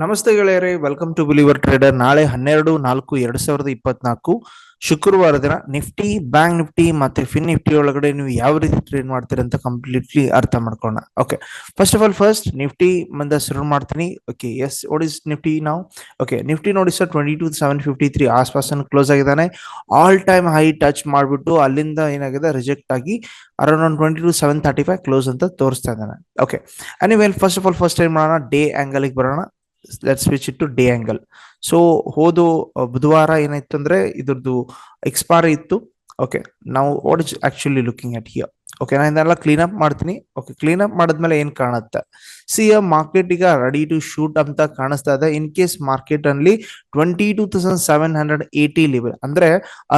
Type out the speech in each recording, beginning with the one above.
ನಮಸ್ತೆ ಗೆಳೆಯರೆ welcome to believer trader ನಾಳೆ ಹನ್ನೆರಡು, ನಾಲ್ಕು, ಎರಡ್ ಸಾವಿರದ ಇಪ್ಪತ್ನಾಲ್ಕು ಶುಕ್ರವಾರ ದಿನ ನಿಫ್ಟಿ, ಬ್ಯಾಂಕ್ ನಿಫ್ಟಿ ಮತ್ತೆ ಫಿನ್ ನಿಫ್ಟಿ ಒಳಗಡೆ ನೀವು ಯಾವ ರೀತಿ ಟ್ರೇಡ್ ಮಾಡ್ತೀರಿ ಅಂತ ಕಂಪ್ಲೀಟ್ಲಿ ಅರ್ಥ ಮಾಡ್ಕೋಣ okay first of all first Nifty ಮುಂದೆ ಶುರು ಮಾಡ್ತೀನಿ. ಓಕೆ ಎಸ್ ಇಸ್ ನಿಫ್ಟಿ ನಾವು ಓಕೆ ನಿಫ್ಟಿ ನೋಡಿ sir twenty two seven fifty three ಆಸ್ಪಾಸ್ close ಆಗಿದ್ದಾನೆ. ಆಲ್ ಟೈಮ್ ಹೈ ಟಚ್ ಮಾಡಿಬಿಟ್ಟು ಅಲ್ಲಿಂದ ಏನಾಗಿದೆ? ರಿಜೆಕ್ಟ್ ಆಗಿ around twenty two seven thirty five close ಅಂತ ತೋರಿಸ್ತಾ ಇದ್ದಾನೆ. Okay anyway first of all first ಏನ್ ಮಾಡೋಣ. ಡೇ ಆಂಗಲ್ಗೆ ಬರೋಣ. ಲೆಟ್ ಸ್ವಿಚ್ ಇಟ್ಟು ಡೇ ಆಂಗಲ್ ಸೊ ಹೋದು ಬುಧವಾರ ಏನಾಯ್ತು ಅಂದ್ರೆ ಇದ್ರದ್ದು ಎಕ್ಸ್ಪೈರಿ ಇತ್ತು. ಓಕೆ ನಾವು what is actually looking at here okay ನಾನು ಇದನ್ನೆಲ್ಲ ಕ್ಲೀನ್ ಅಪ್ ಮಾಡ್ತೀನಿ. ಓಕೆ ಕ್ಲೀನ್ ಅಪ್ ಮಾಡಿದ್ಮೇಲೆ ಏನ್ ಕಾಣುತ್ತೆ? ಸಿ ಮಾರ್ಕೆಟ್ ಈಗ ರೆಡಿ ಟು ಶೂಟ್ ಅಂತ ಕಾಣಿಸ್ತಾ ಇದೆ. ಇನ್ ಕೇಸ್ ಮಾರ್ಕೆಟ್ ಅಲ್ಲಿ twenty two thousand seven hundred eighty level ಅಂದ್ರೆ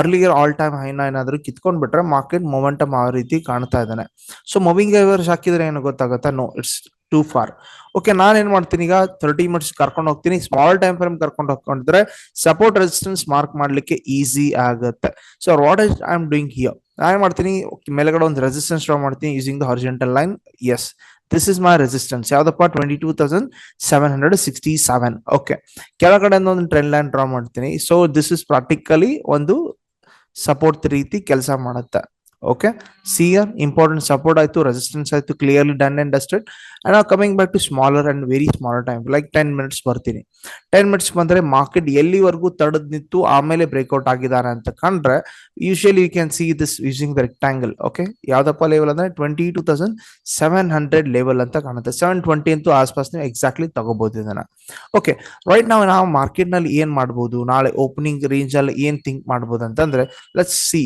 ಅರ್ಲಿಯರ್ ಆಲ್ ಟೈಮ್ ಹೈನ ಏನಾದ್ರು ಕಿತ್ಕೊಂಡ್ ಬಿಟ್ರೆ ಮಾರ್ಕೆಟ್ ಮೊಮೆಂಟಮ್ ಆ ರೀತಿ ಕಾಣ್ತಾ ಇದ್ದಾನೆ. ಸೊ ಮೂವಿಂಗ್ ಐವರ್ಸ್ ಹಾಕಿದ್ರೆ ಏನು ಗೊತ್ತಾಗುತ್ತಾ? No it's too far okay ನಾನು ಏನ್ ಮಾಡ್ತೀನಿ ಈಗ ತರ್ಟಿ ಮಿನಿಟ್ಸ್ ಕರ್ಕೊಂಡು ಹೋಗ್ತೀನಿ. ಸ್ಮಾಲ್ ಟೈಮ್ ಫ್ರೇಮ್ ಕರ್ಕೊಂಡು ಹೋಗ್ಕೊಂಡಿದ್ರೆ ಸಪೋರ್ಟ್ ರೆಸಿಸ್ಟೆನ್ಸ್ ಮಾರ್ಕ್ ಮಾಡ್ಲಿಕ್ಕೆ ಈಸಿ ಆಗುತ್ತೆ. So what is I am doing here ನಾನು ಏನ್ ಮಾಡ್ತೀನಿ? ಮೇಲ್ಗಡೆ ಒಂದು ರೆಸಿಸ್ಟೆನ್ಸ್ ಡ್ರಾ ಮಾಡ್ತೀನಿ using the horizontal line yes this is my resistance ಯಾವ್ದಪ್ಪ twenty two thousand seven hundred sixty seven okay ಕೆಳಗಡೆ ಒಂದು ಟ್ರೆಂಡ್ ಲೈನ್ ಡ್ರಾ ಮಾಡ್ತೀನಿ. ಸೊ ದಿಸ್ ಇಸ್ ಪ್ರಾಕ್ಟಿಕಲಿ ಒಂದು ಸಪೋರ್ಟ್ ರೀತಿ ಕೆಲಸ ಮಾಡುತ್ತೆ. Okay see are important support ಆಯ್ತು ರೆಸಿಸ್ಟೆನ್ಸ್ ಆಯ್ತು clearly done and dusted and ನಾವು coming back to smaller and very smaller time like ten minutes ಬರ್ತೀನಿ. ಟೆನ್ ಮಿನಿಟ್ಸ್ ಬಂದ್ರೆ ಮಾರ್ಕೆಟ್ ಎಲ್ಲಿವರೆಗೂ ತಡೆದ್ ನಿಂತು ಆಮೇಲೆ ಬ್ರೇಕ್ಔಟ್ ಆಗಿದ್ದಾರೆ ಅಂತ ಕಂಡ್ರೆ usually you can see this using the rectangle okay ಯಾವ್ದಪ್ಪ ಲೆವೆಲ್ ಅಂದ್ರೆ twenty two thousand seven hundred level ಅಂತ ಕಾಣುತ್ತೆ. ಸೆವೆನ್ ಟ್ವೆಂಟಿ ಅಂತೂ ಆಸ್ಪಾಸ್ ಎಕ್ಸಾಕ್ಟ್ಲಿ ತಗೋಬಹುದು ಇದನ್ನ. ಓಕೆ ರೈಟ್ ನಾವು ನಾವು ಮಾರ್ಕೆಟ್ನಲ್ಲಿ ಏನ್ ಮಾಡ್ಬೋದು? ನಾಳೆ ಓಪನಿಂಗ್ ರೇಂಜ್ ಅಲ್ಲಿ ಏನ್ ಥಿಂಕ್ ಮಾಡ್ಬೋದು ಅಂತಂದ್ರೆ ಲೆಟ್ಸ್ ಸಿ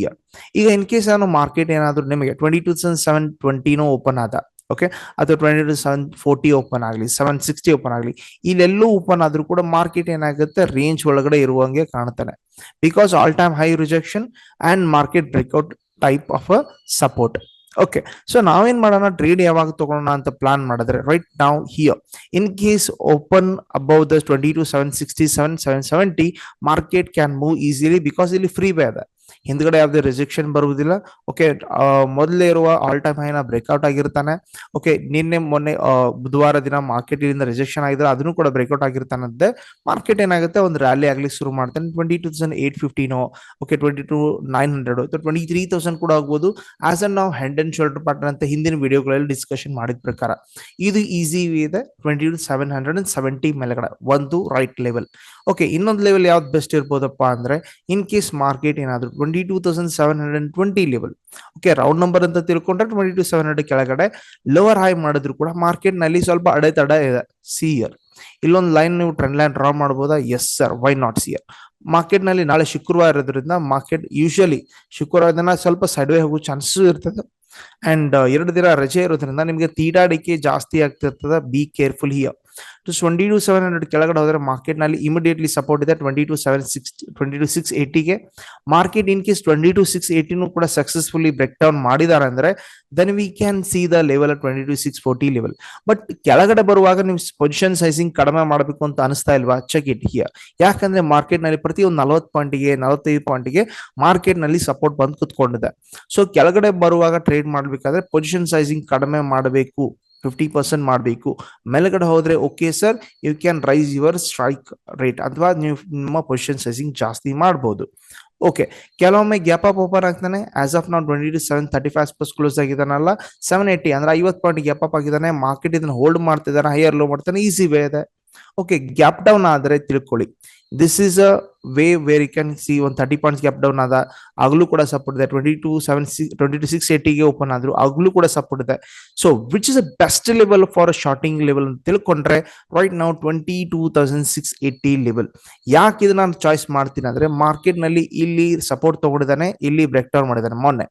ಈಗ ಇನ್ ಕೇಸ್ ನಾನು ಮಾರ್ಕೆಟ್ ಏನಾದರೂ ನಿಮಗೆ ಟ್ವೆಂಟಿ ಟೂ ತೌಸಂಡ್ ಸೆವೆನ್ ಟ್ವೆಂಟಿನೂ ಓಪನ್ ಆದ ಓಕೆ ಅಥವಾ twenty two seven forty open ಆಗಲಿ ಸೆವೆನ್ ಸಿಕ್ಸ್ಟಿ ಓಪನ್ ಆಗಲಿ, ಇಲ್ಲೆಲ್ಲೂ ಓಪನ್ ಆದರೂ ಕೂಡ ಮಾರ್ಕೆಟ್ ಏನಾಗುತ್ತೆ? ರೇಂಜ್ ಒಳಗಡೆ ಇರುವಂಗೆ ಕಾಣ್ತಾನೆ because all time high rejection and market breakout type of a support okay so ನಾವೇನ್ ಮಾಡೋಣ? ಟ್ರೇಡ್ ಯಾವಾಗ ತಗೊಳ್ಳೋಣ ಅಂತ ಪ್ಲಾನ್ ಮಾಡಿದ್ರೆ ರೈಟ್ ನಾವು here in case open above the twenty two seven sixty seven seven seventy market can move easily because ಇಲ್ಲಿ free ಬೇ ಇದೆ. ಹಿಂದ್ಗಡೆ ಯಾವುದೇ ರಿಜೆಕ್ಷನ್ ಬರುವುದಿಲ್ಲ. ಓಕೆ ಮೊದಲೇ ಇರುವ ಆಲ್ ಟೈಮ್ ಹೈನ ಬ್ರೇಕ್ಔಟ್ ಆಗಿರ್ತಾನೆ. ಓಕೆ ನಿನ್ನೆ, ಮೊನ್ನೆ ಬುಧವಾರ ದಿನ ಮಾರ್ಕೆಟ್ ಇಂದ ರಿಜೆಕ್ಷನ್ ಆಗಿದ್ರೆ ಅದನ್ನು ಕೂಡ ಬ್ರೇಕ್ಔಟ್ ಆಗಿರ್ತಾನಂತೆ. ಮಾರ್ಕೆಟ್ ಏನಾಗುತ್ತೆ? ಒಂದು ರ್ಯಾಲಿ ಆಗ್ಲಿಕ್ಕೆ ಶುರು ಮಾಡ್ತಾನೆ. Twenty two thousand eight ಫಿಫ್ಟಿನೋ okay twenty two nine hundred twenty three thousand ಕೂಡ ಆಗ್ಬೋದು. ಆಸ್ ಅನ್ ನಾವು ಹ್ಯಾಂಡ್ ಅಂಡ್ ಶೋಲ್ಡರ್ ಪ್ಯಾಟರ್ನ್ ಅಂತ ಹಿಂದಿನ ವಿಡಿಯೋಗಳಲ್ಲಿ ಡಿಸ್ಕಷನ್ ಮಾಡಿದ ಪ್ರಕಾರ, ಇದು ಈಸಿ ಇದೆ. Twenty two seven hundred and seventy ಮೇಲೆಗಡೆ, ಒಂದು ರೈಟ್ ಲೆವೆಲ್ ಓಕೆ ಇನ್ನೊಂದು ಲೆವೆಲ್ ಯಾವ್ದು ಬೆಸ್ಟ್ ಇರ್ಬೋದಪ್ಪ ಅಂದ್ರೆ ಇನ್ ಕೇಸ್ ಮಾರ್ಕೆಟ್ ಏನಾದ್ರು twenty two thousand seven hundred and twenty level okay round number ಅಂತ ತಿಳ್ಕೊಂಡ್ರೆ ಟ್ವೆಂಟಿ ಟು ಸೆವೆನ್ ಹಂಡ್ರೆಡ್ ಕೆಳಗಡೆ ಲೋವರ್ ಹೈ ಮಾಡಿದ್ರು ಕೂಡ ಮಾರ್ಕೆಟ್ನಲ್ಲಿ ಸ್ವಲ್ಪ ಅಡೆತಡೆ ಇದೆ. ಸಿ ಇಯರ್ ಇಲ್ಲೊಂದು ಲೈನ್ ನೀವು ಟ್ರೆಂಡ್ ಲೈನ್ ಡ್ರಾ ಮಾಡ್ಬೋದಾ? Yes sir why not see here ಮಾರ್ಕೆಟ್ನಲ್ಲಿ ನಾಳೆ ಶುಕ್ರವಾರ ಇರೋದ್ರಿಂದ ಮಾರ್ಕೆಟ್ ಯೂಶಲಿ ಶುಕ್ರವಾರ ದಿನ ಸ್ವಲ್ಪ ಸೈಡ್ವೇ ಹೋಗೋ ಚಾನ್ಸಸ್ ಇರ್ತದೆ. ಅಂಡ್ ಎರಡು ದಿನ ರಜೆ ಇರೋದ್ರಿಂದ ನಿಮಗೆ ತೀಡಾಡಿಕೆ ಜಾಸ್ತಿ ಆಗ್ತಿರ್ತದೆ. Be careful here twenty two seven hundred ಕೆಳಗಡೆ ಹೋದ್ರೆ ಮಾರ್ಕೆಟ್ನಲ್ಲಿ ಇಮಿಡಿಯೇಟ್ಲಿ ಸಪೋರ್ಟ್ ಇದೆ twenty two seven six twenty two six ಏಯ್ಟಿಗೆ market in case twenty two six ಏಯ್ಟಿನೂ ಕೂಡ ಸಕ್ಸಸ್ಫುಲಿ ಬ್ರೇಕ್ ಡೌನ್ ಮಾಡಿದ್ದಾರೆ ಅಂದ್ರೆ then we can see the level twenty two six forty level but ಕೆಳಗಡೆ ಬರುವಾಗ ನಿಮ್ ಪೊಸಿಷನ್ ಸೈಸಿಂಗ್ ಕಡಿಮೆ ಮಾಡಬೇಕು ಅಂತ ಅನಿಸ್ತಾ ಇಲ್ವಾ? ಚೆಕ್ ಇಟ್ ಹಿಯರ್ ಯಾಕಂದ್ರೆ ಮಾರ್ಕೆಟ್ನಲ್ಲಿ ಪ್ರತಿ ಒಂದು ನಲವತ್ತು ಪಾಯಿಂಟ್ಗೆ ನಲವತ್ತೈದು ಪಾಯಿಂಟ್ಗೆ ಮಾರ್ಕೆಟ್ನಲ್ಲಿ ಸಪೋರ್ಟ್ ಬಂದು ಕುತ್ಕೊಂಡಿದೆ. ಸೊ ಕೆಳಗಡೆ ಬರುವಾಗ ಟ್ರೇಡ್ ಮಾಡಬೇಕಾದ್ರೆ ಪೊಸಿಷನ್ ಸೈಸಿಂಗ್ ಕಡಿಮೆ ಮಾಡಬೇಕು. ಫಿಫ್ಟಿ ಪರ್ಸೆಂಟ್ ಮಾಡಬೇಕು. ಮೇಲ್ಗಡೆ ಹೋದ್ರೆ okay sir you can raise your strike rate ಅಥವಾ ನೀವು ನಿಮ್ಮ ಪೊಸಿಷನ್ ಸೈಸಿಂಗ್ ಜಾಸ್ತಿ ಮಾಡ್ಬೋದು. ಓಕೆ ಕೆಲವೊಮ್ಮೆ ಗ್ಯಾಪ್ ಅಪ್ ಓಪನ್ ಆಗ್ತಾನೆ. ಆಸ್ ಆಫ್ ನಾವು twenty two seven thirty five plus close ಆಗಿದ್ದಾನಲ್ಲ. Seven eighty ಅಂದ್ರೆ ಐವತ್ತು ಪಾಯಿಂಟ್ ಗ್ಯಾಪ್ ಅಪ್ ಆಗಿದ್ದಾನೆ. ಮಾರ್ಕೆಟ್ ಇದನ್ನ ಹೋಲ್ಡ್ ಮಾಡ್ತಿದ್ದಾನೆ. ಹೈಯರ್ ಲೋ ಮಾಡ್ತಾನೆ ಈಸಿ ವೇ ಇದೆ. ಓಕೆ ಗ್ಯಾಪ್ ಡೌನ್ ಆದರೆ ತಿಳ್ಕೊಳ್ಳಿ. This is a way where you can see ಒಂದು ತರ್ಟಿ ಪಾಯಿಂಟ್ಸ್ ಗ್ಯಾಪ್ ಡೌನ್ ಆದ, ಆಗಲೂ ಕೂಡ ಸಪೋರ್ಟ್ ಇದೆ. Twenty two seven six twenty two six ಏಟಿಗೆ open ಆದ್ರು ಆಗಲೂ ಕೂಡ ಸಪೋರ್ಟ್ ಇದೆ. So which is a best level for shorting level ಅಂತ ತಿಳ್ಕೊಂಡ್ರೆ ರೈಟ್ ನಾವು twenty two thousand six eighty level ಯಾಕೆ ಇದು ನಾನು ಚಾಯ್ಸ್ ಮಾಡ್ತೀನಿ ಅಂದ್ರೆ ಮಾರ್ಕೆಟ್ನಲ್ಲಿ ಇಲ್ಲಿ ಸಪೋರ್ಟ್ ತಗೊಂಡಿದ್ದಾನೆ, ಇಲ್ಲಿ ಬ್ರೇಕ್ ಡೌನ್ ಮಾಡಿದ್ದಾನೆ. ಮೊನ್ನೆ.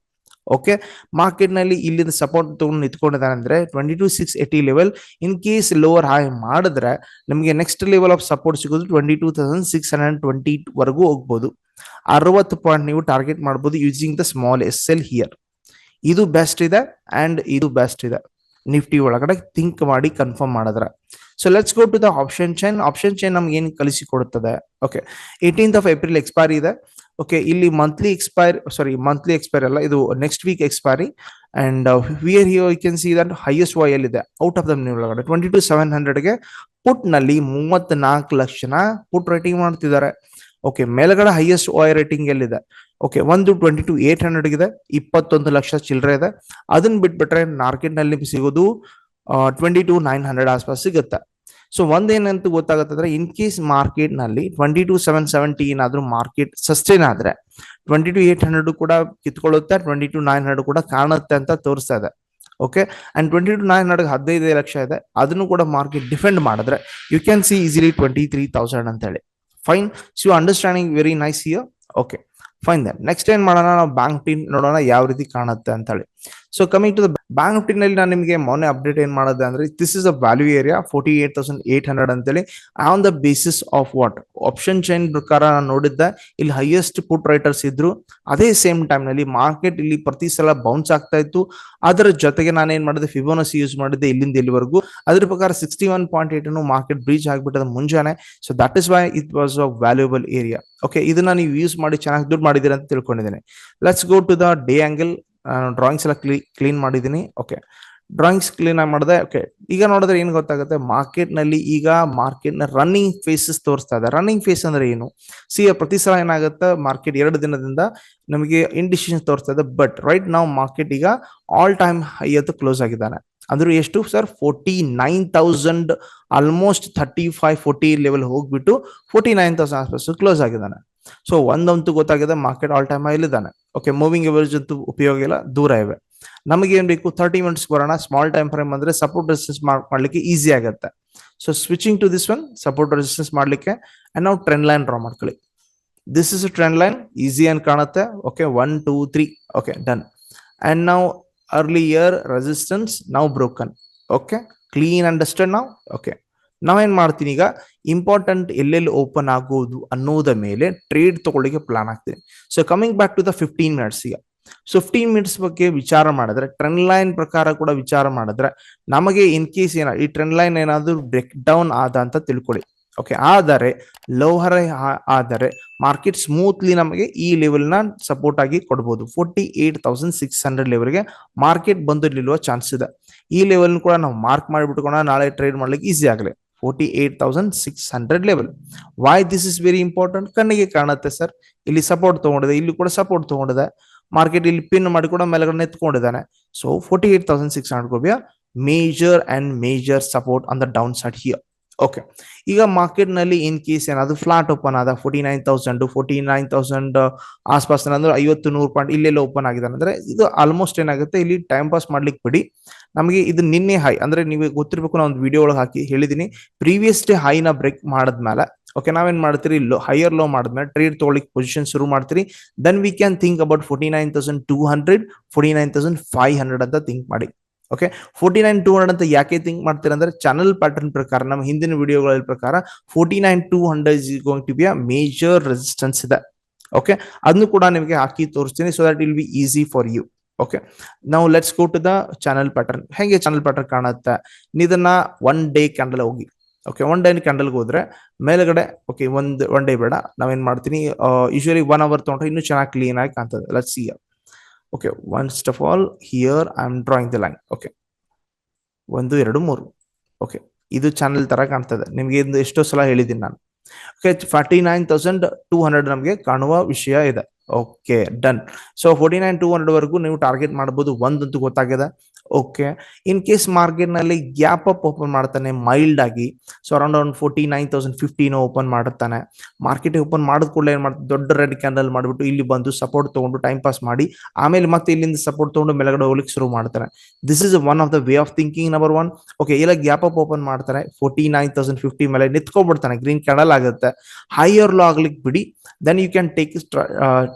ಓಕೆ ಮಾರ್ಕೆಟ್ನಲ್ಲಿ ಇಲ್ಲಿಂದ ಸಪೋರ್ಟ್ ತಗೊಂಡು ನಿಂತ್ಕೊಂಡಿದ್ದಾರೆ ಅಂದ್ರೆ twenty two six eighty level in case lower high ಮಾಡಿದ್ರೆ ನಮಗೆ ನೆಕ್ಸ್ಟ್ ಲೆವೆಲ್ ಆಫ್ ಸಪೋರ್ಟ್ ಸಿಗೋದು twenty two thousand six hundred twenty ವರೆಗೂ ಹೋಗ್ಬೋದು. ಅರವತ್ತು ಪಾಯಿಂಟ್ ನೀವು ಟಾರ್ಗೆಟ್ ಮಾಡ್ಬೋದು using the small S L here ಇದು ಬೆಸ್ಟ್ ಇದೆ ಅಂಡ್ ಇದು ಬೆಸ್ಟ್ ಇದೆ. ನಿಫ್ಟಿ ಒಳಗಡೆ ಥಿಂಕ್ ಮಾಡಿ ಕನ್ಫರ್ಮ್ ಮಾಡಿದ್ರೆ. So let's go to the option chain option chain ನಮ್ಗೆ ಏನು ಕಲಿಸಿಕೊಡುತ್ತದೆ okay eighteenth of April expiry ಇದೆ. ಓಕೆ ಇಲ್ಲಿ monthly expire sorry monthly expire ಅಲ್ಲ, ಇದು next week expiry and where you can see that highest vial ಇದೆ. Out of the ಒಳಗಡೆ twenty two seven ಹಂಡ್ರೆಡ್ಗೆ ಪುಟ್ನಲ್ಲಿ ಮೂವತ್ನಾಲ್ಕು ಲಕ್ಷನ ಪುಟ್ ರೇಟಿಂಗ್ ಮಾಡ್ತಿದ್ದಾರೆ. ಓಕೆ ಮೇಲ್ಗಡೆ ಹೈಯೆಸ್ಟ್ ವೈ ರೇಟಿಂಗ್ ಎಲ್ಲಿದೆ ಓಕೆ ಒಂದು ಟ್ವೆಂಟಿ ಟು ಏಟ್ ಹಂಡ್ರೆಡ್ ಇದೆ ಇಪ್ಪತ್ತೊಂದು ಲಕ್ಷ ಚಿಲ್ಲರೆ ಇದೆ. ಅದನ್ನ ಬಿಟ್ಬಿಟ್ರೆ ಮಾರ್ಕೆಟ್ನಲ್ಲಿ ಸಿಗೋದು ಟ್ವೆಂಟಿ ಟು ನೈನ್ ಹಂಡ್ರೆಡ್ ಆಸ್ಪಾಸ್ ಸಿಗುತ್ತೆ. ಸೊ ಒಂದೇನಂತ ಗೊತ್ತಾಗುತ್ತೆ ಅಂದ್ರೆ ಇನ್ ಕೇಸ್ ಮಾರ್ಕೆಟ್ನಲ್ಲಿ ಟ್ವೆಂಟಿ ಟು ಸೆವೆನ್ ಸೆವೆಂಟಿ ಏನಾದ್ರೂ ಮಾರ್ಕೆಟ್ ಸಸ್ಟೈನ್ ಆದ್ರೆ ಟ್ವೆಂಟಿ ಟು ಏಟ್ ಹಂಡ್ರೆಡ್ ಕೂಡ ಕಿತ್ಕೊಳ್ಳುತ್ತೆ ಟ್ವೆಂಟಿ ಟು ನೈನ್ ಹಂಡ್ರೆಡ್ ಕೂಡ ಕಾಣುತ್ತೆ ಅಂತ ತೋರಿಸ್ತಾ ಇದೆ. Okay and twenty two nine hundred ಹದಿನೈದು ಲಕ್ಷ ಇದೆ. ಅದನ್ನು ಕೂಡ ಮಾರ್ಕೆಟ್ ಡಿಫೆಂಡ್ ಮಾಡಿದ್ರೆ you can see easily twenty three thousand ಅಂತ ಹೇಳಿ fine so understanding very nice here okay fine then next ಏನ್ ಮಾಡೋಣ? ನಾವು ಬ್ಯಾಂಕ್ ಟೀಮ್ ನೋಡೋಣ, ಯಾವ ರೀತಿ ಕಾಣುತ್ತೆ ಅಂತ ಹೇಳಿ so coming to the bank Nifty ನಲ್ಲಿ ನಾನು ನಿಮಗೆ ಮೊನ್ನೆ ಅಪ್ಡೇಟ್ ಏನ್ ಮಾಡಿದೆ ಅಂದ್ರೆ this is a value area forty eight thousand eight hundred ಅಂತೇಳಿ. On the basis of what option chain ಪ್ರಕಾರ ನಾನು ನೋಡಿದ್ದೆ, ಇಲ್ಲಿ ಹೈಯೆಸ್ಟ್ ಪುಟ್ ರೈಟರ್ಸ್ ಇದ್ರು. ಅದೇ ಸೇಮ್ ಟೈಮ್ನಲ್ಲಿ ಮಾರ್ಕೆಟ್ ಇಲ್ಲಿ ಪ್ರತಿ ಸಲ ಬೌನ್ಸ್ ಆಗ್ತಾ ಇತ್ತು. ಅದರ ಜೊತೆಗೆ ನಾನು ಏನ್ ಮಾಡಿದೆ ಫಿಬೋನಸಿ ಯೂಸ್ ಮಾಡಿದ್ದೆ ಇಲ್ಲಿಂದ ಇಲ್ಲಿವರೆಗೂ. ಅದ್ರ ಪ್ರಕಾರ sixty one point eight market breach ಆಗ್ಬಿಟ್ಟದ ಮುಂಜಾನೆ. So that is why it was a valuable area okay ಇದನ್ನ ನೀವು ಯೂಸ್ ಮಾಡಿ, ಚೆನ್ನಾಗಿ ದುಡ್ಡು ಮಾಡಿದ್ದೀರಾ ಅಂತ ತಿಳ್ಕೊಂಡಿದ್ದೇನೆ. Let's go to the day angle drawings ಎಲ್ಲ ಕ್ಲೀ ಕ್ಲೀನ್ ಮಾಡಿದ್ದೀನಿ. ಓಕೆ ಡ್ರಾಯಿಂಗ್ಸ್ ಕ್ಲೀನ್ ಆಗಿ ಮಾಡಿದೆ ಓಕೆ ಈಗ ನೋಡಿದ್ರೆ ಏನು ಗೊತ್ತಾಗುತ್ತೆ? ಮಾರ್ಕೆಟ್ನಲ್ಲಿ ಈಗ ಮಾರ್ಕೆಟ್ನ ರನ್ನಿಂಗ್ ಫೇಸಸ್ ತೋರಿಸ್ತಾ ಇದೆ. ರನ್ನಿಂಗ್ ಫೇಸ್ ಅಂದ್ರೆ ಏನು? ಸಿ ಪ್ರತಿ ಸಲ ಏನಾಗುತ್ತೆ? ಮಾರ್ಕೆಟ್ ಎರಡು ದಿನದಿಂದ ನಮಗೆ ಇಂಡಿಸಿಷನ್ ತೋರಿಸ್ತಾ ಇದೆ. ಬಟ್ ರೈಟ್ ನಾವು ಮಾರ್ಕೆಟ್ ಈಗ ಆಲ್ ಟೈಮ್ ಹೈ ಅಂತ ಕ್ಲೋಸ್ ಆಗಿದ್ದಾನೆ. ಅಂದ್ರೆ ಎಷ್ಟು sir forty nine thousand almost thirty five forty level ಹೋಗ್ಬಿಟ್ಟು ಫೋರ್ಟಿ ನೈನ್ ತೌಸಂಡ್ ಕ್ಲೋಸ್ ಆಗಿದ್ದಾನೆ. ಸೊ ಒಂದಂತೂ ಗೊತ್ತಾಗಿದೆ ಮಾರ್ಕೆಟ್ ಆಲ್ ಟೈಮ್ ಇಲ್ಲಿದ್ದಾನೆ ಓಕೆ ಮೂವಿಂಗ್ ಎವರೇಜ್ ಅಂತೂ ಉಪಯೋಗ ಇಲ್ಲ, ದೂರ ಇವೆ. ನಮಗೆ ಏನ್ ಬೇಕು? ತರ್ಟಿ ಮಿನಿಟ್ಸ್ ಬರೋಣ ಸ್ಮಾಲ್ ಟೈಮ್ ಫ್ರೇಮ್ ಅಂದ್ರೆ ಸಪೋರ್ಟ್ ರೆಸಿಸ್ಟೆನ್ಸ್ ಮಾಡ್ಲಿಕ್ಕೆ ಈಸಿ ಆಗುತ್ತೆ. So switching to this one support resistance ಮಾಡ್ಲಿಕ್ಕೆ ಅಂಡ್ ನಾವು ಟ್ರೆಂಡ್ ಲೈನ್ ಡ್ರಾ ಮಾಡ್ಕೊಳ್ಳಿ. This is trend line easy ಅಂತ ಕಾಣುತ್ತೆ. Okay one two three okay done and ನಾವು ಅರ್ಲಿ ಇಯರ್ ರೆಸಿಸ್ಟೆನ್ಸ್ ನಾವು ಬ್ರೋಕನ್ ಓಕೆ ಕ್ಲೀನ್ ಅಂಡರ್ಸ್ಟ್ಯಾಂಡ್ ನಾವು okay ನಾವೇನ್ ಮಾಡ್ತೀನಿ ಈಗ? ಇಂಪಾರ್ಟೆಂಟ್ ಎಲ್ಲೆಲ್ಲಿ ಓಪನ್ ಆಗೋದು ಅನ್ನೋದ ಮೇಲೆ ಟ್ರೇಡ್ ತಗೊಳ್ಳಿಕ್ಕೆ ಪ್ಲಾನ್ ಆಗ್ತೀನಿ so coming back to the fifteen minutes ಈಗ. ಫಿಫ್ಟೀನ್ ಮಿನಿಟ್ಸ್ ಬಗ್ಗೆ ವಿಚಾರ ಮಾಡಿದ್ರೆ ಟ್ರೆಂಡ್ ಲೈನ್ ಪ್ರಕಾರ ಕೂಡ ವಿಚಾರ ಮಾಡಿದ್ರೆ, ನಮಗೆ ಇನ್ ಕೇಸ್ ಏನ, ಈ ಟ್ರೆಂಡ್ ಲೈನ್ ಏನಾದ್ರೂ ಬ್ರೇಕ್ ಡೌನ್ ಆದ ಅಂತ ತಿಳ್ಕೊಳ್ಳಿ. ಓಕೆ ಆದರೆ, ಲೋಹರ ಆದರೆ ಮಾರ್ಕೆಟ್ ಸ್ಮೂತ್ಲಿ ನಮಗೆ ಈ ಲೆವೆಲ್ನ ಸಪೋರ್ಟ್ ಆಗಿ ಕೊಡ್ಬೋದು. Forty eight thousand six hundred ಲೆವೆಲ್ಗೆ ಮಾರ್ಕೆಟ್ ಬಂದು ನಿಲ್ಲುವ ಚಾನ್ಸ್ ಇದೆ. ಈ ಲೆವೆಲ್ ಕೂಡ ನಾವು ಮಾರ್ಕ್ ಮಾಡಿಬಿಟ್ಕೊಂಡ ನಾಳೆ ಟ್ರೇಡ್ ಮಾಡ್ಲಿಕ್ಕೆ ಈಸಿ ಆಗಲಿ. Forty eight thousand six hundred level why this is very important ಕಣ್ಣಿಗೆ ಕಾಣುತ್ತೆ ಸರ್ ಇಲ್ಲಿ ಸಪೋರ್ಟ್ ತಗೊಂಡಿದೆ, ಇಲ್ಲಿ ಕೂಡ ಸಪೋರ್ಟ್ ತಗೊಂಡಿದೆ. ಮಾರ್ಕೆಟ್ ಇಲ್ಲಿ ಪಿನ್ ಮಾಡಿ ಕೂಡ ಮೇಲ್ಗಡೆ ಎತ್ಕೊಂಡಿದ್ದಾನೆ. So forty eight thousand six hundred ಗೋಬಿಯ major and major support on the down side here okay ಈಗ ಮಾರ್ಕೆಟ್ನಲ್ಲಿ ಇನ್ ಕೇಸ್ ಏನಾದ್ರು ಫ್ಲಾಟ್ ಓಪನ್ ಆದ forty nine thousand forty nine thousand ಆಸ್ಪಾಸ್ ಐವತ್ತು, ನೂರು ಪಾಯಿಂಟ್ ಇಲ್ಲೆಲ್ಲ ಓಪನ್ ಆಗಿದೆ ಅಂದ್ರೆ ಇದು ಆಲ್ಮೋಸ್ಟ್ ಏನಾಗುತ್ತೆ, ಇಲ್ಲಿ ಟೈಮ್ ಪಾಸ್ ಮಾಡ್ಲಿಕ್ಕೆ ಬಿಡಿ. ನಮಗೆ ಇದು ನಿನ್ನೆ ಹೈ ಅಂದ್ರೆ ನೀವು ಗೊತ್ತಿರ್ಬೇಕು ನಾನು ಒಂದು ವಿಡಿಯೋ ಒಳಗೆ ಹಾಕಿ ಹೇಳಿದೀನಿ. ಪ್ರೀವಿಯಸ್ ಡೇ ಹೈನ ಬ್ರೇಕ್ ಮಾಡಿದ್ಮೇಲೆ ಓಕೆ ನಾವೇನ್ ಮಾಡ್ತೀರಿ? ಲೋ ಹೈಯರ್ ಲೋ ಮಾಡಿದ್ಮೇಲೆ ಟ್ರೇಡ್ ತಗೊಳ್ಳಿಕ್ ಪೊಸಿಷನ್ ಶುರು ಮಾಡ್ತೀರಿ. Then we can think about forty nine thousand two hundred forty nine thousand five hundred ಅಂತ ಥಿಂಕ್ ಮಾಡಿ. Okay forty nine two hundred ಅಂತ ಯಾಕೆ ಥಿಂಕ್ ಮಾಡ್ತೀರಾ ಅಂದ್ರೆ ಚಾನಲ್ ಪ್ಯಾಟರ್ನ್ ಪ್ರಕಾರ, ನಮ್ಮ ಹಿಂದಿನ ವಿಡಿಯೋಗಳ ಪ್ರಕಾರ forty nine two hundred is going to be a major resistance ಇದೆ. ಓಕೆ ಅದನ್ನು ಕೂಡ ನಿಮಗೆ ಹಾಕಿ ತೋರಿಸ್ತೀನಿ so that will be easy for you okay ನಾವು let's go to the channel pattern ಹೆಂಗೆ ಚಾನಲ್ ಪ್ಯಾಟರ್ನ್ ಕಾಣುತ್ತೆ? ಇದನ್ನ ಒನ್ ಡೇ ಕ್ಯಾಂಡಲ್ ಹೋಗಿ. ಓಕೆ ಒನ್ ಡೇ ಕ್ಯಾಂಡಲ್ಗೆ ಹೋದ್ರೆ ಮೇಲ್ಗಡೆ ಓಕೆ ಒಂದು ಒನ್ ಡೇ ಬೇಡ. ನಾವೇನ್ ಮಾಡ್ತೀನಿ? ಯೂಶಲಿ ಒನ್ ಅವರ್ ತಗೊಂಡ್ರೆ ಇನ್ನೂ ಚೆನ್ನಾಗಿ ಕ್ಲೀನ್ ಆಗಿ ಕಾಣ್ತದೆ. Let's see okay once of all here I am drawing the line okay ಒಂದು, ಎರಡು, ಮೂರು. ಓಕೆ ಇದು ಚಾನಲ್ ತರ ಕಾಣ್ತದೆ. ನಿಮಗೆ ಇದು ಎಷ್ಟೋ ಸಲ ಹೇಳಿದ್ದೀನಿ ನಾನು. Okay forty nine thousand two hundred ನಮಗೆ ಕಾಣುವ ವಿಷಯ ಇದೆ. Okay done so forty nine two hundred ವರೆಗೂ ನೀವು ಟಾರ್ಗೆಟ್ ಮಾಡಬಹುದು ಒಂದಂತೂ ಗೊತ್ತಾಗಿದೆ ಓಕೆ ಇನ್ ಕೇಸ್ ಮಾರ್ಕೆಟ್ನಲ್ಲಿ ಗ್ಯಾಪ್ ಅಪ್ ಓಪನ್ ಮಾಡ್ತಾನೆ ಮೈಲ್ಡ್ ಆಗಿ. ಸೊ ಅರೌಂಡ್ ಒಂದು forty nine thousand fifteen open ಮಾಡುತ್ತಾನೆ. ಮಾರ್ಕೆಟ್ ಓಪನ್ ಮಾಡಿದ ಕೂಡಲೇ ಏನ್ ಮಾಡ್ತಾರೆ ದೊಡ್ಡ ರೆಡ್ ಕ್ಯಾಂಡಲ್ ಮಾಡಿಬಿಟ್ಟು ಇಲ್ಲಿ ಬಂದು ಸಪೋರ್ಟ್ ತಗೊಂಡು ಟೈಮ್ ಪಾಸ್ ಮಾಡಿ, ಆಮೇಲೆ ಮತ್ತೆ ಇಲ್ಲಿಂದ ಸಪೋರ್ಟ್ ತಗೊಂಡು ಮೆಲಗಡೆ ಹೋಗ್ಲಿಕ್ಕೆ ಶುರು ಮಾಡ್ತಾರೆ this is one of the way of thinking number one okay ಎಲ್ಲ ಗ್ಯಾಪ್ ಅಪ್ ಓಪನ್ ಮಾಡ್ತಾರೆ ಫೋರ್ಟಿ ನೈನ್ ತೌಸಂಡ್ ಫಿಫ್ಟಿ ಮೇಲೆ ನಿಂತ್ಕೊಂಡ್ಬಿಡ್ತಾನೆ ಗ್ರೀನ್ ಕ್ಯಾಂಡಲ್ ಆಗುತ್ತೆ. ಹೈಯರ್ ಲೋ ಆಗ್ಲಿಕ್ಕೆ ಬಿಡಿ then you can take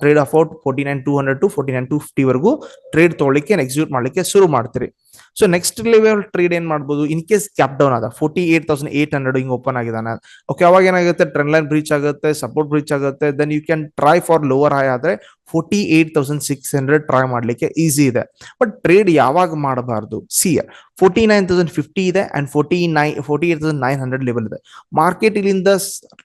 trade about forty nine two hundred to forty nine two fifty ವರೆಗೂ trade ತೊಗೊಳ್ಳಿಕ್ಕೆ execute ಮಾಡ್ಲಿಕ್ಕೆ ಶುರು ಮಾಡ್ತೀರಿ altri. So next level trade ಏನ್ ಮಾಡ್ಬೋದು? ಇನ್ ಕೇಸ್ ಕ್ಯಾಪ್ ಡೌನ್ ಆದ forty eight thousand eight hundred ಹಿಂಗ್ open ಆಗಿದಾನೆ. ಓಕೆ ಅವಾಗ ಏನಾಗುತ್ತೆ? ಟ್ರೆಂಡ್ ಲೈನ್ ಬ್ರೀಚ್ ಆಗುತ್ತೆ ಸಪೋರ್ಟ್ ಬ್ರೀಚ್ ಆಗುತ್ತೆ. Then you can try for lower high ಆದ್ರೆ forty eight thousand six hundred try ಮಾಡ್ಲಿಕ್ಕೆ ಈಸಿ ಇದೆ. ಬಟ್ ಟ್ರೇಡ್ ಯಾವಾಗ ಮಾಡಬಾರ್ದು? See forty nine thousand fifty ಇದೆ and forty nine forty eight thousand nine hundred level ಇದೆ. Market ಇಲ್ಲಿಂದ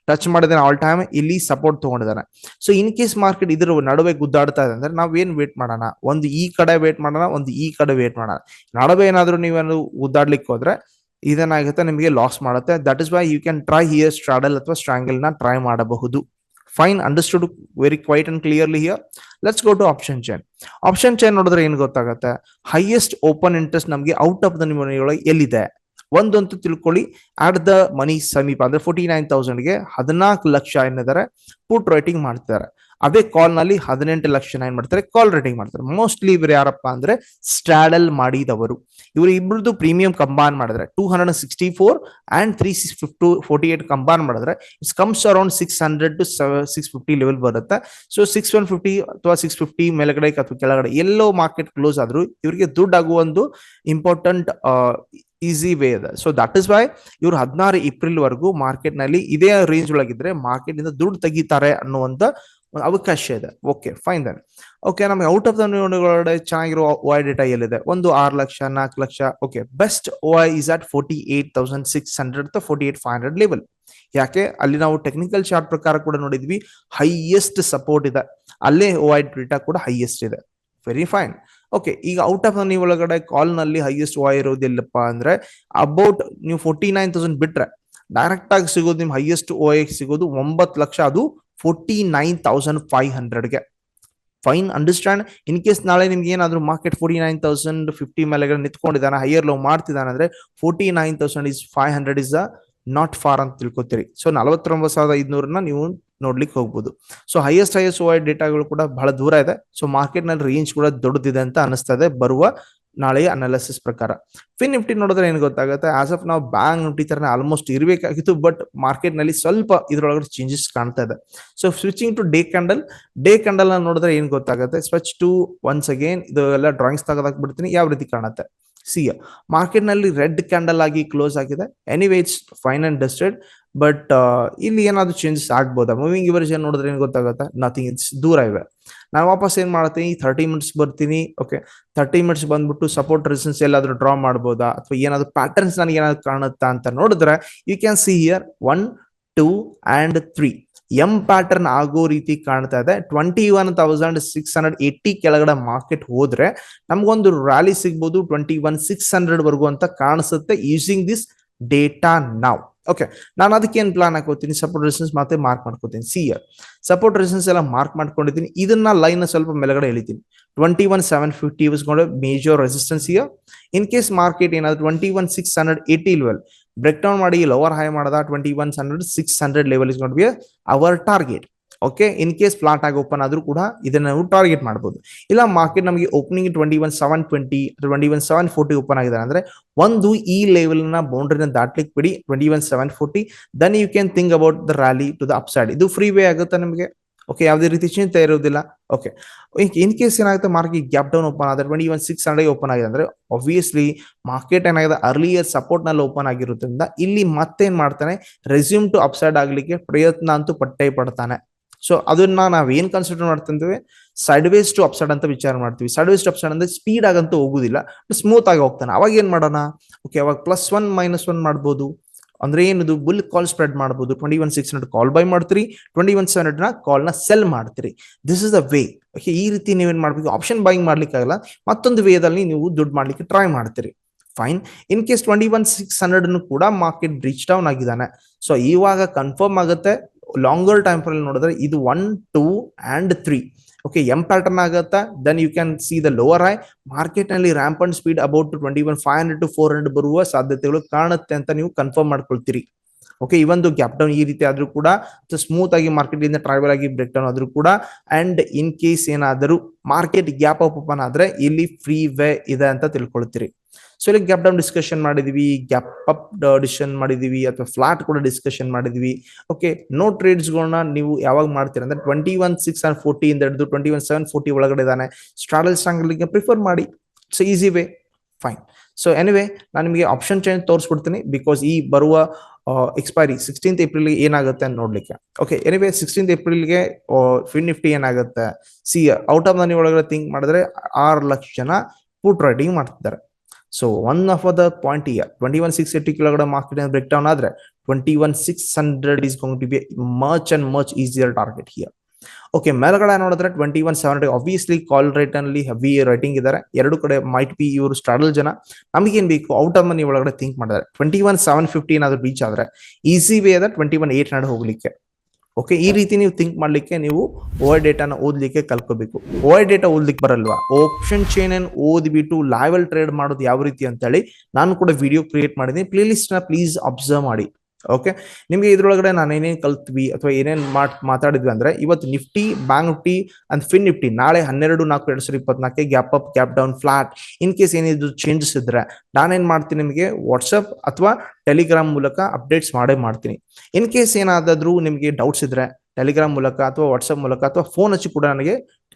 touch ಮಾಡಿದಾನೆ all time ಇಲ್ಲಿ ಸಪೋರ್ಟ್ ತಗೊಂಡಿದ್ದಾನೆ ಸೊ ಇನ್ ಕೇಸ್ ಮಾರ್ಕೆಟ್ ಇದ್ರ ನಡುವೆ ಗುದ್ದಾಡ್ತಾ ಇದೆ ಅಂದ್ರೆ ನಾವ್ ಏನ್ ವೇಟ್ ಮಾಡೋಣ? ಒಂದು ಈ ಕಡೆ ವೇಟ್ ಮಾಡೋಣ, ಒಂದು ಈ ಕಡೆ ವೇಟ್ ಮಾಡೋಣ. ನಡುವೆ ಏನಾದರೂ ನೀವೇನು ಉದ್ದಾಡ್ಲಿಕ್ಕೆ ಹೋದ್ರೆ ಇದೇನಾಗುತ್ತೆ ನಿಮಗೆ ಲಾಸ್ ಮಾಡುತ್ತೆ. That is why you can try here straddle ಅಥವಾ ಸ್ಟ್ರಾಂಗಲ್ನ ಟ್ರೈ ಮಾಡಬಹುದು. Fine understood very quite and clearly here let's go to option chain option chain ನೋಡಿದ್ರೆ ಏನ್ ಗೊತ್ತಾಗುತ್ತೆ? ಹೈಯೆಸ್ಟ್ ಓಪನ್ ಇಂಟ್ರೆಸ್ಟ್ ನಮಗೆ ಔಟ್ ಆಫ್ ದ ನಿಮ್ಮ ಎಲ್ಲಿದೆ? ಒಂದಂತೂ ತಿಳ್ಕೊಳ್ಳಿ. ಅಟ್ ದ ಮನಿ ಸಮೀಪ ಅಂದ್ರೆ ಫೋರ್ಟಿ ನೈನ್ ತೌಸಂಡ್ಗೆ ಹದಿನಾಲ್ಕು ಲಕ್ಷ ಏನಿದ್ದಾರೆ ಪುಟ್ ರೈಟಿಂಗ್ ಮಾಡ್ತಾರೆ. ಅದೇ ಕಾಲ್ನಲ್ಲಿ ಹದಿನೆಂಟು ಲಕ್ಷ ಏನ್ ಮಾಡ್ತಾರೆ? ಕಾಲ್ ರೈಟಿಂಗ್ ಮಾಡ್ತಾರೆ. ಮೋಸ್ಟ್ಲಿ ಇವ್ರು ಯಾರಪ್ಪ ಅಂದ್ರೆ ಸ್ಟ್ರಾಡಲ್ ಮಾಡಿದವರು. ಇವರು ಇಬ್ಬರದ್ದು ಪ್ರೀಮಿಯಂ ಕಂಬೈನ್ ಮಾಡಿದ್ರೆ two hundred sixty four and three six fifty forty eight combine ಮಾಡಿದ್ರೆ it's comes around six hundred to six fifty level ಬರುತ್ತೆ. ಸೊ ಸಿಕ್ಸ್ ಒನ್ ಫಿಫ್ಟಿ ಅಥವಾ ಸಿಕ್ಸ್ ಫಿಫ್ಟಿ ಮೇಲ್ಗಡೆ ಅಥವಾ ಕೆಳಗಡೆ ಎಲ್ಲೋ ಮಾರ್ಕೆಟ್ ಕ್ಲೋಸ್ ಆದ್ರೂ ಇವರಿಗೆ ದುಡ್ಡು ಆಗುವ ಒಂದು ಇಂಪಾರ್ಟೆಂಟ್ ಈಸಿ ವೇ ಅದ ಸೊ ದಟ್ ಇಸ್ ವೈ ಇವ್ರು ಹದಿನಾರು ಏಪ್ರಿಲ್ ವರೆಗೂ ಮಾರ್ಕೆಟ್ನಲ್ಲಿ ಇದೇ ರೇಂಜ್ ಒಳಗಿದ್ರೆ ಮಾರ್ಕೆಟ್ ಇಂದ ದುಡ್ಡು ತೆಗಿತಾರೆ ಅನ್ನುವಂತ ಒಂದು ಅವಕಾಶ ಇದೆ. ಓಕೆ ಫೈನ್ ದನ್ ಓಕೆ ನಮಗೆ ಔಟ್ ಆಫ್ ದ ಒಳಗಡೆ ಚೆನ್ನಾಗಿರೋ ಐ ಡೇಟಾ ಎಲ್ಲಿದೆ? ಒಂದು ಆರು ಲಕ್ಷ, ನಾಲ್ಕು lakh. Okay best I is at forty eight thousand six hundred forty eight five hundred level ಯಾಕೆ? ಅಲ್ಲಿ ನಾವು ಟೆಕ್ನಿಕಲ್ ಚಾರ್ಟ್ ಪ್ರಕಾರ ಕೂಡ ನೋಡಿದ್ವಿ ಹೈಯೆಸ್ಟ್ ಸಪೋರ್ಟ್ ಇದೆ. ಅಲ್ಲೇ ಐ ಡೇಟಾ ಕೂಡ ಹೈಯೆಸ್ಟ್ ಇದೆ. ವೆರಿ ಫೈನ್ ಓಕೆ ಈಗ ಔಟ್ ಆಫ್ ನೀವು ಒಳಗಡೆ ಕಾಲ್ನಲ್ಲಿ ಹೈಯೆಸ್ಟ್ ವಾಯ್ ಇರೋದಿಲ್ಲಪ್ಪ ಅಂದ್ರೆ ಅಬೌಟ್ ನೀವು ಫೋರ್ಟಿ ನೈನ್ ತೌಸಂಡ್ ಬಿಟ್ರೆ ಡೈರೆಕ್ಟ್ ಆಗಿ ಸಿಗೋದು ನಿಮ್ ಹೈಯೆಸ್ಟ್ ಓ ಎಕ್ ಸಿಗೋದು ಒಂಬತ್ತು ಲಕ್ಷ, ಅದು ಫೋರ್ಟಿ ನೈನ್ ತೌಸಂಡ್ ಫೈವ್ ಹಂಡ್ರೆಡ್ಗೆ ಫೈನ್ ಅಂಡರ್ಸ್ಟ್ಯಾಂಡ್ ಇನ್ ಕೇಸ್ ನಾಳೆ ನಿಮ್ಗೆ ಏನಾದ್ರು market forty nine thousand fifty ಮೇಲೆ ನಿಂತ್ಕೊಂಡಿದ್ದಾನೆ ಹೈಯರ್ ಲೋ ಮಾಡ್ತಿದ್ದಾನೆ ಅಂದ್ರೆ forty nine thousand is five hundred is not far ಅಂತ ತಿಳ್ಕೊತೀರಿ. ಸೊ ನಲವತ್ತೊಂಬತ್ತು ಸಾವಿರದ ಐದುನೂರನ್ನ ನೀವು ನೋಡ್ಲಿಕ್ಕೆ ಹೋಗ್ಬೋದು. ಸೊ ಹೈಯೆಸ್ಟ್ ಹೈಯೆಸ್ಟ್ ಓ ಡೇಟಾಗಳು ಕೂಡ ಬಹಳ ದೂರ ಇದೆ. ಸೊ ಮಾರ್ಕೆಟ್ನಲ್ಲಿ ರೇಂಜ್ ಕೂಡ ದೊಡ್ಡದಿದೆ ಅಂತ ಅನಿಸ್ತದೆ ಬರುವ ನಾಳೆಯ ಅನಾಲಿಸಿಸ್ ಪ್ರಕಾರ. ಫಿನ್ ನಿಫ್ಟಿ ನೋಡಿದ್ರೆ ಏನ್ ಗೊತ್ತಾಗುತ್ತೆ? ಆಸ್ ಆಫ್ ನಾವು ಬ್ಯಾಂಕ್ ನಿಫ್ಟಿ ತರ ಆಲ್ಮೋಸ್ಟ್ ಇರಬೇಕಾಗಿತ್ತು ಬಟ್ ಮಾರ್ಕೆಟ್ನಲ್ಲಿ ಸ್ವಲ್ಪ ಇದ್ರೊಳಗಡೆ ಚೇಂಜಸ್ ಕಾಣ್ತಾ ಇದೆ. So switching to day candle day candle ನೋಡಿದ್ರೆ ಏನ್ ಗೊತ್ತಾಗುತ್ತೆ? ಸ್ವಚ್ ಟು ಒನ್ಸ್ ಅಗೇನ್ ಇದು ಎಲ್ಲ ಡ್ರಾಯಿಂಗ್ಸ್ ತೆಗೆದಾಕ್ ಬಿಡ್ತೀನಿ ಯಾವ ರೀತಿ ಕಾಣುತ್ತೆ? ಸಿ ಮಾರ್ಕೆಟ್ನಲ್ಲಿ ರೆಡ್ ಕ್ಯಾಂಡಲ್ ಆಗಿ ಕ್ಲೋಸ್ ಆಗಿದೆ. Anyway it's fine and dusted but ಇಲ್ಲಿ ಏನಾದ್ರು ಚೇಂಜಸ್ ಆಗ್ಬೋದಾ? ಮೂವಿಂಗ್ ಇವರೇಜ್ ನೋಡಿದ್ರೆ ಏನ್ ಗೊತ್ತಾಗುತ್ತೆ? ನಥಿಂಗ್ ಇಟ್ಸ್ ದೂರ ಇವೆ. ನಾನು ವಾಪಸ್ ಏನ್ ಮಾಡ್ತೀನಿ? ಥರ್ಟಿ ಮಿನಿಟ್ಸ್ ಬರ್ತೀನಿ. ಓಕೆ ತರ್ಟಿ ಮಿನಿಟ್ಸ್ ಬಂದ್ಬಿಟ್ಟು ಸಪೋರ್ಟ್ ರೆಸಿಸ್ಟೆನ್ಸ್ ಎಲ್ಲಾದ್ರೂ ಡ್ರಾ ಮಾಡ್ಬೋದಾ? ಅಥವಾ ಏನಾದ್ರು ಪ್ಯಾಟರ್ನ್ಸ್ ನನಗೆ ಏನಾದ್ರು ಕಾಣುತ್ತಾ ಅಂತ ನೋಡಿದ್ರೆ you can see here one two and three M pattern ಆಗೋ ರೀತಿ ಕಾಣ್ತಾ ಇದೆ. Twenty one thousand six hundred eighty ಕೆಳಗಡೆ ಮಾರ್ಕೆಟ್ ಹೋದ್ರೆ ನಮ್ಗೊಂದು ರ್ಯಾಲಿ ಸಿಗ್ಬೋದು. ಟ್ವೆಂಟಿ ಒನ್ ಸಿಕ್ಸ್ ಹಂಡ್ರೆಡ್ ವರ್ಗು ಅಂತ ಕಾಣಿಸುತ್ತೆ. ಯೂಸಿಂಗ್ ದಿಸ್ ಡೇಟಾ ನಾವ್ ಓಕೆ ನಾನು ಅದಕ್ಕೆ ಏನ್ ಪ್ಲಾನ್ ಹಾಕೋತೀನಿ? ಸಪೋರ್ಟ್ ರೆಸಿಸ್ಟೆನ್ಸ್ ಮತ್ತೆ ಮಾರ್ಕ್ ಮಾಡ್ಕೋತೀನಿ. ಸಿ ಸಪೋರ್ಟ್ ರೆಸಿಸ್ಟೆನ್ಸ್ ಎಲ್ಲ ಮಾರ್ಕ್ ಮಾಡ್ಕೊಂಡಿದ್ದೀನಿ. ಇದನ್ನ ಲೈನ್ ಸ್ವಲ್ಪ ಮೇಲ್ಗಡೆ ಎಳಿತೀನಿ. Twenty one seven fifty ಯೂಸ್ಕೊಂಡು major resistance here in case market ಏನಾದ್ರು twenty one six hundred eighty level break down ಮಾಡಿ ಲೋವರ್ ಹೈ ಮಾಡಿದ twenty one hundred six hundred level is be our target okay in case flat ಆಗಿ open ಆದ್ರೂ ಕೂಡ ಇದನ್ನ ನಾವು target ಮಾಡಬಹುದು ಇಲ್ಲ ಮಾರ್ಕೆಟ್ ನಮಗೆ opening twenty one seven twenty twenty one seven forty open ಆಗಿದೆ ಅಂದ್ರೆ ಒಂದು ಈ ಲೆವೆಲ್ನ ಬೌಂಡ್ರಿನ ದಾಟ್ಲಿಕ್ಕೆ ಬಿಡಿ twenty one seven forty then you can think about the rally to the upside ಇದು ಫ್ರೀ ವೇ ಆಗುತ್ತೆ ನಿಮಗೆ? ಓಕೆ ಯಾವುದೇ ರೀತಿ ಚಿಂತೆ ಇರುವುದಿಲ್ಲ. ಓಕೆ ಇನ್ ಕೇಸ್ ಏನಾಗುತ್ತೆ ಮಾರ್ಕೆಟ್ ಗ್ಯಾಪ್ ಡೌನ್ ಓಪನ್ ಆದ್ರೆ twenty one six hundred open ಆಗಿದೆ ಅಂದ್ರೆ ಆಬ್ವಿಯಸ್ಲಿ ಮಾರ್ಕೆಟ್ ಏನಾಗಿದೆ ಅರ್ಲಿಯರ್ ಸಪೋರ್ಟ್ನಲ್ಲಿ ಓಪನ್ ಆಗಿರೋದ್ರಿಂದ ಇಲ್ಲಿ ಮತ್ತೇನ್ ಮಾಡ್ತಾನೆ ರೆಸ್ಯೂಮ್ ಟು ಅಪ್ಸೈಡ್ ಆಗ್ಲಿಕ್ಕೆ ಪ್ರಯತ್ನ ಅಂತೂ ಪಟ್ಟೆ ಪಡ್ತಾನೆ. ಸೊ ಅದನ್ನ ನಾವ್ ಏನ್ ಕನ್ಸಿಡರ್ ಮಾಡ್ತಿದ್ವಿ? ಸೈಡ್ ವೇಸ್ ಟು ಅಪ್ಸೈಡ್ ಅಂತ ವಿಚಾರ ಮಾಡ್ತೀವಿ. ಸೈಡ್ ವೇಸ್ ಟು ಅಪ್ಸೈಡ್ ಅಂದ್ರೆ ಸ್ಪೀಡ್ ಆಗಂತೂ ಹೋಗುದಿಲ್ಲ ಸ್ಮೂತ್ ಆಗಿ ಹೋಗ್ತಾನೆ. ಅವಾಗ ಏನ್ ಮಾಡೋಣ? ಓಕೆ ಅವಾಗ ಪ್ಲಸ್ ಒನ್ ಮೈನಸ್ ಒನ್ ಮಾಡ್ಬೋದು. ಅಂದ್ರೆ ಏನದು? ಬುಲ್ ಕಾಲ್ ಸ್ಪ್ರೆಡ್ ಮಾಡಬಹುದು twenty one six hundred call buy ಮಾಡ್ತೀರಿ. ಟ್ವೆಂಟಿ ಒನ್ ಸೆವೆನ್ ಹಂಡ್ರೆಡ್ನ ಕಾಲ್ನ ಸೆಲ್ ಮಾಡ್ತೀರಿ. This is the way okay ಈ ರೀತಿ ನೀವೇನ್ ಮಾಡ್ಬೇಕು? ಆಪ್ಷನ್ ಬೈಂಗ್ ಮಾಡ್ಲಿಕ್ಕೆ ಆಗಲ್ಲ. ಮತ್ತೊಂದು ವೇದಲ್ಲಿ ನೀವು ದುಡ್ಡು ಮಾಡ್ಲಿಕ್ಕೆ ಟ್ರೈ ಮಾಡ್ತೀರಿ. Fine in case twenty one six hundred ಕೂಡ ಮಾರ್ಕೆಟ್ ಬ್ರೀಚ್ ಡೌನ್ ಆಗಿದ್ದಾನೆ. ಸೊ ಇವಾಗ ಕನ್ಫರ್ಮ್ ಆಗುತ್ತೆ. ಲಾಂಗರ್ ಟೈಮ್ ಫ್ರೇಮ್ ನೋಡಿದ್ರೆ ಇದು one two and three okay M pattern ಆಗುತ್ತೆ? Then you can see the lower high ಮಾರ್ಕೆಟ್ನಲ್ಲಿ ramp and speed about twenty one five hundred to four hundred ಬರುವ ಸಾಧ್ಯತೆಗಳು ಕಾಣುತ್ತೆ ಅಂತ ನೀವು ಕನ್ಫರ್ಮ್ ಮಾಡ್ಕೊಳ್ತೀರಿ. ಓಕೆ ಇವೊಂದು ಗ್ಯಾಪ್ ಡೌನ್ ಈ ರೀತಿ ಆದ್ರೂ ಕೂಡ ಸ್ಮೂತ್ ಆಗಿ ಮಾರ್ಕೆಟ್ ಇಂದ ಟ್ರಾವೆಲ್ ಆಗಿ ಬ್ರೇಕ್ ಡೌನ್ ಆದ್ರೂ ಕೂಡ ಅಂಡ್ ಇನ್ ಕೇಸ್ ಏನಾದರೂ ಮಾರ್ಕೆಟ್ ಗ್ಯಾಪ್ ಅಪ್ ಓಪನ್ ಆದ್ರೆ ಇಲ್ಲಿ ಫ್ರೀ ವೇ ಇದೆ ಅಂತ ತಿಳ್ಕೊಳ್ತೀರಿ. ಸೊ ಇಲ್ಲಿ ಗ್ಯಾಪ್ ಡೌನ್ ಡಿಸ್ಕಷನ್ ಮಾಡಿದೀವಿ ಗ್ಯಾಪ್ ಅಪ್ ಡಿಸಿಷನ್ ಮಾಡಿದೀವಿ, ಅಥವಾ ಫ್ಲಾಟ್ ಕೂಡ ಡಿಸ್ಕಷನ್ ಮಾಡಿದೀವಿ. ಓಕೆ ನೋ ಟ್ರೇಡ್ಸ್ಗಳನ್ನ ನೀವು ಯಾವಾಗ ಮಾಡ್ತೀರಾ ಅಂದ್ರೆ twenty one six and forty ಇಂದ ಹಿಡಿದು ಟ್ವೆಂಟಿ ಒನ್ ಸೆವೆನ್ ಫೋರ್ಟಿ ಒಳಗಡೆ ಇದಾನೆ ಸ್ಟ್ರಾಲ್ ಸ್ಟ್ರಾಂಗಲ್ಗೆ ಪ್ರಿಫರ್ ಮಾಡಿ. So easy way fine so anyway ನಾನು ನಿಮಗೆ ಆಪ್ಷನ್ ಚೇಂಜ್ ತೋರಿಸ್ಬಿಡ್ತೀನಿ ಬಿಕಾಸ್ ಈ ಬರುವ ಎಕ್ಸ್ಪೈರಿ ಸಿಕ್ಸ್ಟೀನ್ತ್ ಏಪ್ರಿಲ್ ಏನಾಗುತ್ತೆ ಅಂತ ನೋಡ್ಲಿಕ್ಕೆ. ಓಕೆ ಎನಿವೇ ಸಿಕ್ಸ್ಟೀನ್ತ್ ಏಪ್ರಿಲ್ಗೆ ಫಿನ್ ನಿಫ್ಟಿ ಏನಾಗುತ್ತೆ? ಸಿ ಔಟ್ ಆಫ್ ಮನಿ ಒಳಗಡೆ ಥಿಂಕ್ ಮಾಡಿದ್ರೆ ಆರು ಲಕ್ಷ ಜನ ಪುಟ್ ರೈಡಿಂಗ್ ಮಾಡ್ತಿದ್ದಾರೆ. So one of the point here twenty one six eighty ಕೆಳಗಡೆ ಮಾರ್ಕೆಟ್ ಬ್ರೇಕ್ ಡೌನ್ ಆದ್ರೆ twenty one six hundred is going to be much and much easier target here okay ಮೇಲ್ಗಡೆ ನೋಡಿದ್ರೆ twenty one seven obviously call rate ಅಲ್ಲಿ heavy writing ಇದಾರೆ ಎರಡು ಕಡೆ might be ಇವರು straddle ಜನ. ನಮಗೇನ್ ಬೇಕು? ಔಟ್ ಆಫ್ ಮನಿ ಒಳಗಡೆ ಥಿಂಕ್ ಮಾಡಿದ್ದಾರೆ. ಟ್ವೆಂಟಿ ಒನ್ ಸೆವೆನ್ ಫಿಫ್ಟಿ ಏನಾದ್ರು ರೀಚ್ ಆದ್ರೆ ಈಸಿ ವೇ ಅದ ಟ್ವೆಂಟಿ ಒನ್ ಏಟ್ ಹಂಡ್ರೆಡ್ ಹೋಗ್ಲಿಕ್ಕೆ. ಓಕೆ ಈ ರೀತಿ ನೀವು ಥಿಂಕ್ ಮಾಡ್ಲಿಕ್ಕೆ ನೀವು ಓವರ್ ಡೇಟಾನ ಓದ್ಲಿಕ್ಕೆ ಕಲ್ಕೋಬೇಕು ಓವರ್ ಡೇಟಾ ಓದ್ಲಿಕ್ಕೆ ಬರಲ್ವಾ? ಆಪ್ಷನ್ ಚೈನ್ ಅನ್ನು ಓದ್ಬಿಟ್ಟು ಲೈವಲ್ ಟ್ರೇಡ್ ಮಾಡೋದು ಯಾವ ರೀತಿ ಅಂತೇಳಿ ನಾನು ಕೂಡ ವಿಡಿಯೋ ಕ್ರಿಯೇಟ್ ಮಾಡಿದ್ದೀನಿ. ಪ್ಲೇ ಲಿಸ್ಟ್ನ ಪ್ಲೀಸ್ ಅಬ್ಸರ್ವ್ ಮಾಡಿ. ಓಕೆ ನಿಮ್ಗೆ ಇದ್ರೊಳಗಡೆ ನಾನು ಏನೇನ್ ಕಲ್ತ್ವಿ ಅಥವಾ ಏನೇನ್ ಮಾಡ್, ಮಾತಾಡಿದ್ವಿ ಅಂದ್ರೆ ಇವತ್ತು Nifty, bank Nifty and fin Nifty ನಾಳೆ ಹನ್ನೆರಡು, ನಾಲ್ಕು, ಎರಡ್ ಸಾವಿರದ ಇಪ್ಪತ್ನಾಲ್ಕು gap up, gap down, flat in case ಏನಿದ್ರು ಚೇಂಜಸ್ ಇದ್ರೆ ನಾನೇನ್ ಮಾಡ್ತೀನಿ ನಿಮಗೆ ವಾಟ್ಸಪ್ ಅಥವಾ ಟೆಲಿಗ್ರಾಮ್ ಮೂಲಕ ಅಪ್ಡೇಟ್ಸ್ ಮಾಡೇ ಮಾಡ್ತೀನಿ. ಇನ್ ಕೇಸ್ ಏನಾದ್ರೂ ನಿಮಗೆ ಡೌಟ್ಸ್ ಇದ್ರೆ ಟೆಲಿಗ್ರಾಮ್ ಮೂಲಕ ಅಥವಾ ವಾಟ್ಸಪ್ ಮೂಲಕ ಅಥವಾ ಫೋನ್ ಹಚ್ಚಿ ಕೂಡ ನನಗೆ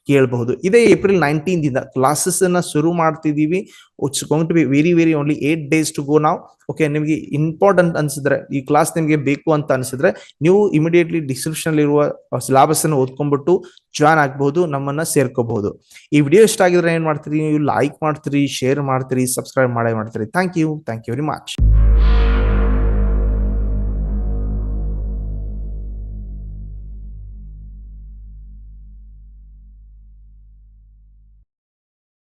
ಕೇಳಬಹುದು. ಇದೇ ಏಪ್ರಿಲ್ ನೈನ್ಟೀನ್ ದಿಂದ ಕ್ಲಾಸಸ್ ಅನ್ನ ಶುರು ಮಾಡ್ತಿದೀವಿ. It's going to be very very only eight days to go ನಾವು ಓಕೆ ನಿಮಗೆ ಇಂಪಾರ್ಟೆಂಟ್ ಅನ್ಸಿದ್ರೆ, ಈ ಕ್ಲಾಸ್ ನಿಮಗೆ ಬೇಕು ಅಂತ ಅನ್ಸಿದ್ರೆ, ನೀವು ಇಮಿಡಿಯೇಟ್ಲಿ ಡಿಸ್ಕ್ರಿಪ್ಷನ್ ಇರುವ ಸಿಲಾಬಸ್ ಅನ್ನು ಓದ್ಕೊಂಡ್ಬಿಟ್ಟು ಜಾಯ್ನ್ ಆಗಬಹುದು, ನಮ್ಮನ್ನ ಸೇರ್ಕೋಬಹುದು. ಈ ವಿಡಿಯೋ ಇಷ್ಟ ಆಗಿದ್ರೆ ಏನ್ ಮಾಡ್ತೀರಿ? ನೀವು ಲೈಕ್ ಮಾಡ್ತೀರಿ ಶೇರ್ ಮಾಡ್ತೀರಿ ಸಬ್ಸ್ಕ್ರೈಬ್ ಮಾಡೇ ಮಾಡ್ತೀರಿ. Thank you thank you very much